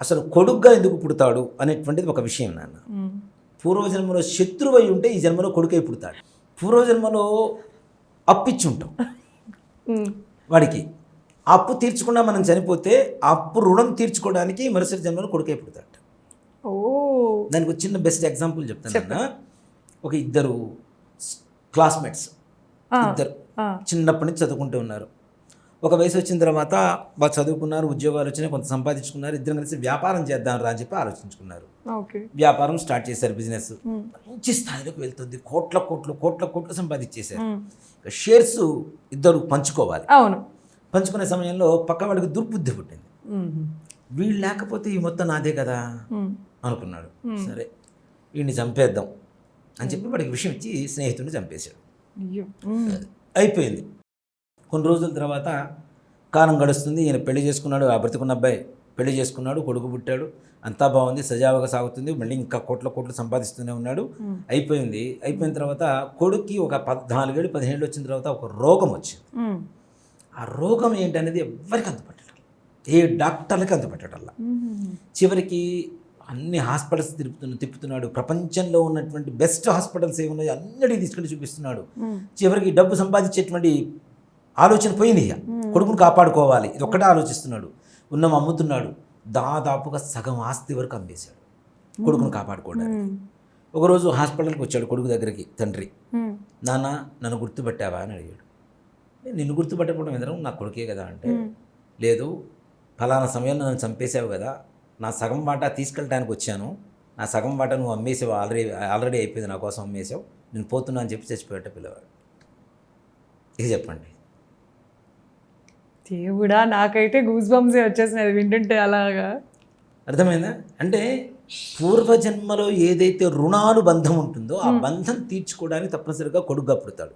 అసలు కొడుగ్గా ఎందుకు పుడతాడు అనేటువంటిది ఒక విషయం నాన్న. పూర్వజన్మలో శత్రువై ఉంటే ఈ జన్మలో కొడుకై పుడతాడు. పూర్వజన్మలో అప్పిచ్చి ఉంటాం ఉమ్. వాడికి అప్పు తీర్చకుండా మనం చనిపోతే అప్పు రుణం తీర్చుకోవడానికి మరుసటి జన్మలో కొడుకై పుడతాడు. ఓ. దానికి ఒక చిన్న బెస్ట్ ఎగ్జాంపుల్ చెప్తాను. ఒక ఇద్దరు క్లాస్మేట్స్ ఇద్దరు చిన్నప్పటి నుంచి చదువుకుంటూ ఉన్నారు. ఒక వయసు వచ్చిన తర్వాత బాగా చదువుకున్నారు ఉద్యోగాలు వచ్చినాయి కొంత సంపాదించుకున్నారు ఇద్దరు కలిసి వ్యాపారం చేద్దాం రా అని చెప్పి ఆలోచించుకున్నారు. వ్యాపారం స్టార్ట్ చేశారు బిజినెస్. మంచి స్థాయిలోకి వెళ్తుంది. కోట్ల కోట్లు కోట్ల కోట్లు సంపాదించేశారు. షేర్స్ ఇద్దరు పంచుకోవాలి. అవును. పంచుకునే సమయంలో పక్క వాడికి దుర్బుద్ధి పుట్టింది. వీళ్ళు లేకపోతే ఈ మొత్తం నాదే కదా. అనుకున్నాడు. సరే వీడిని చంపేద్దాం అని చెప్పి వాడికి విషయం ఇచ్చి స్నేహితుడిని చంపేశాడు. అయిపోయింది. కొన్ని రోజుల తర్వాత కాలం గడుస్తుంది. ఈయన పెళ్ళి చేసుకున్నాడు. ఆ బ్రతికున్న అబ్బాయి పెళ్ళి చేసుకున్నాడు. కొడుకు పుట్టాడు. అంతా బాగుంది. సజావుగా సాగుతుంది. మళ్ళీ ఇంకా కోట్ల కోట్లు సంపాదిస్తూనే ఉన్నాడు. అయిపోయింది. అయిపోయిన తర్వాత కొడుక్కి ఒక పద్నాలుగేళ్ళు పదిహేళ్ళు వచ్చిన తర్వాత ఒక రోగం వచ్చింది. ఆ రోగం ఏంటనేది ఎవ్వరికి అంతుపట్టడం ఏ డాక్టర్లకి అంతుపట్టడంలా ఉమ్. చివరికి అన్ని హాస్పిటల్స్ తిప్పుతున్న తిప్పుతున్నాడు. ప్రపంచంలో ఉన్నటువంటి బెస్ట్ హాస్పిటల్స్ ఏమున్నాయో అన్నిటికీ తీసుకెళ్ళి చూపిస్తున్నాడు. చివరికి డబ్బు సంపాదించేటువంటి ఆలోచన పోయింది ఇక. కొడుకును కాపాడుకోవాలి. ఇది ఒక్కటే ఆలోచిస్తున్నాడు. ఉన్నం అమ్ముతున్నాడు. దాదాపుగా సగం ఆస్తి వరకు అమ్మేశాడు. కొడుకును కాపాడుకోవడానికి. ఒకరోజు హాస్పిటల్కి వచ్చాడు కొడుకు దగ్గరికి తండ్రి. నాన్న నన్ను గుర్తుపట్టావా? అని అడిగాడు. "నేను నిన్ను గుర్తుపట్టకపోవడం ఎదురు? నా కొడుకే కదా అంటే. లేదు ఫలానా సమయంలో నన్ను చంపేశావు కదా. నా సగం వాటా తీసుకెళ్ళడానికి వచ్చాను. నా సగం వాటా నువ్వు అమ్మేసావు. ఆల్రెడీ ఆల్రెడీ అయిపోయింది. నా కోసం అమ్మేసావు నేను పోతున్నా అని చెప్పి చచ్చిపోయాట పిల్లవాడు. ఇది చెప్పండి. దేవుడా నాకైతే గూస్ బంప్సే వచ్చేసినది వింటుంటే అలాగా? అర్థమైందా? అంటే పూర్వజన్మలో ఏదైతే రుణానుబంధం ఉంటుందో ఆ బంధం తీర్చుకోవడానికి తప్పనిసరిగా కొడుగ్గా పుడతాడు.